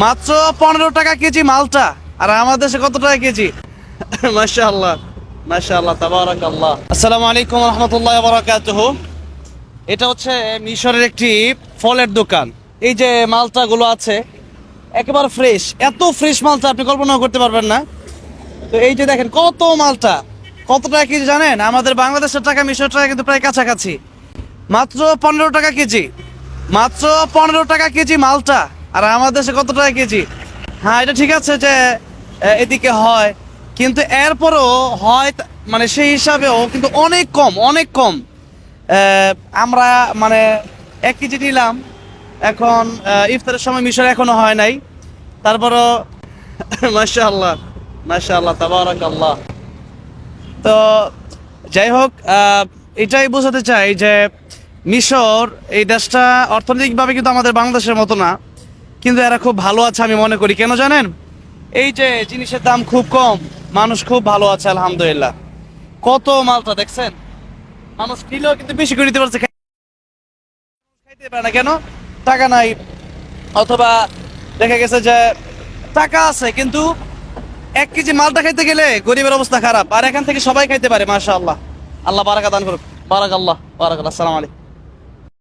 মাত্র পনেরো টাকা কেজি মালটা। আর আমাদের দেশে কত টাকা কেজি? মাশা আল্লাহ মাশা আল্লাহ তাবারাক আল্লাহ আসসালামু আলাইকুম রহমতুল্লাহ বারাকাতুহ। এটা হচ্ছে মিশরের একটি ফলের দোকান। এই যে মালটাগুলো আছে, একেবারে ফ্রেশ এত ফ্রেশ মালটা আপনি কল্পনা করতে পারবেন না। তো এই যে দেখেন কত মালটা। কত টাকা কেজি জানেন? আমাদের বাংলাদেশের টাকা মিশর টাকা কিন্তু প্রায় কাছাকাছি। মাত্র পনেরো টাকা কেজি। মাত্র পনেরো টাকা কেজি মালটা। আর আমাদের দেশে কত টাকা কেজি? হ্যাঁ এটা ঠিক আছে যে এদিকে হয়, কিন্তু এরপরও হয় মানে সেই হিসাবেও কিন্তু অনেক কম অনেক কম। আমরা মানে এক কেজি নিলাম, এখন ইফতারের সময় মিশর এখনও হয় নাই। তারপরও মাশা আল্লাহ তাবারাক আল্লাহ তো যাই হোক এটাই বোঝাতে চাই যে, মিশর এই দেশটা অর্থনৈতিকভাবে কিন্তু আমাদের বাংলাদেশের মতো না। কিন্তু এরা খুব ভালো আছে আমি মনে করি, কেন জানেন? এই যে জিনিসের দাম খুব কম, মানুষ খুব ভালো আছে, আলহামদুলিল্লাহ। কত মালটা দেখছেন? মানুষ কিলেও কিন্তু বেশি করে দিতে পারছে খাইতে পারে না, কেন? টাকা নাই। অথবা দেখা গেছে যে টাকা আছে, কিন্তু এক কেজি মালটা খাইতে গেলে গরিবের অবস্থা খারাপ। আর এখান থেকে সবাই খাইতে পারে মাশা আল্লাহ আল্লাহ বারাকা দান করুক। বারাক আল্লাহ বারাক আল্লাহ সালাম আলাইকুম।